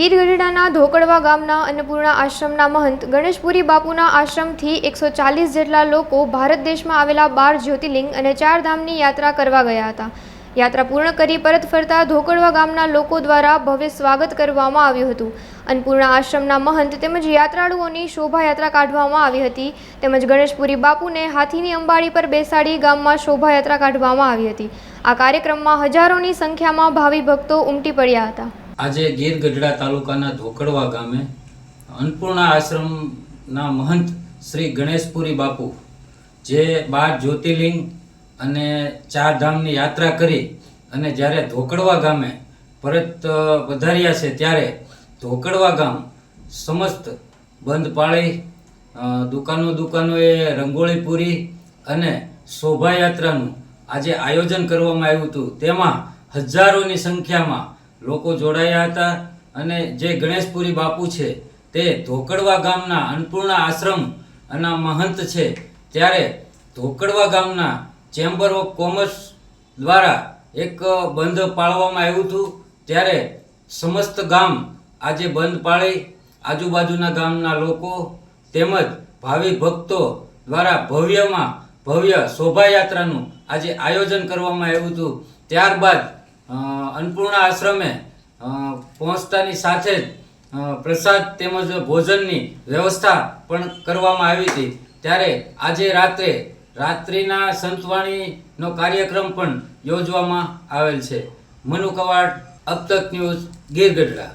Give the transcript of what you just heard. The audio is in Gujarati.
ગીર ગઢડાના ધોકડવા ગામના અન્નપૂર્ણા આશ્રમના મહંત ગણેશપુરી બાપુના આશ્રમથી એકસો ચાલીસ જેટલા લોકો ભારત દેશમાં આવેલા બાર જ્યોતિર્લિંગ અને ચાર ધામની યાત્રા કરવા ગયા હતા. યાત્રા પૂર્ણ કરી પરત ફરતા ધોકડવા ગામના લોકો દ્વારા ભવ્ય સ્વાગત કરવામાં આવ્યું હતું. અન્નપૂર્ણા આશ્રમના મહંત તેમજ યાત્રાળુઓની શોભાયાત્રા કાઢવામાં આવી હતી. તેમજ ગણેશપુરી બાપુને હાથીની અંબાડી પર બેસાડી ગામમાં શોભાયાત્રા કાઢવામાં આવી હતી. આ કાર્યક્રમમાં હજારોની સંખ્યામાં ભાવિ ભક્તો ઉમટી પડ્યા હતા. આજે ગીર ગઢડા તાલુકાના ધોકડવા ગામે અન્નપૂર્ણા આશ્રમના મહંત શ્રી ગણેશપુરી બાપુ, જે બાર જ્યોતિર્લિંગ અને ચાર ધામની યાત્રા કરી અને જ્યારે ધોકડવા ગામે પરત પધાર્યા છે ત્યારે ધોકડવા ગામ સમસ્ત બંધ પાળી દુકાનો દુકાનોએ રંગોળી પૂરી અને શોભાયાત્રાનું આજે આયોજન કરવામાં આવ્યું હતું. તેમાં હજારોની સંખ્યામાં લોકો જોડાયા હતા અને જે ગણેશપુરી બાપુ છે, તે ધોકડવા ગામના અન્નપૂર્ણા આશ્રમ અને મહંત છે. ત્યારે ધોકડવા ગામના ચેમ્બર ઓફ કોમર્સ દ્વારા એક બંધ પાળવામાં આવ્યું હતું. ત્યારે સમસ્ત ગામ આજે બંધ પાળી આજુબાજુના ગામના લોકો તેમજ ભાવિ ભક્તો દ્વારા ભવ્યમાં ભવ્ય શોભાયાત્રાનું આજે આયોજન કરવામાં આવ્યું હતું. ત્યારબાદ અન્નપૂર્ણા આશ્રમે પહોંચતાની સાથે જ પ્રસાદ તેમજ ભોજનની વ્યવસ્થા પણ કરવામાં આવી હતી. ત્યારે આજે રાત્રે, રાત્રિના સંતવાણીનો કાર્યક્રમ પણ યોજવામાં આવેલ છે. મનુ કવાડ અબતક ન્યૂઝ, ગીર ગઢડા.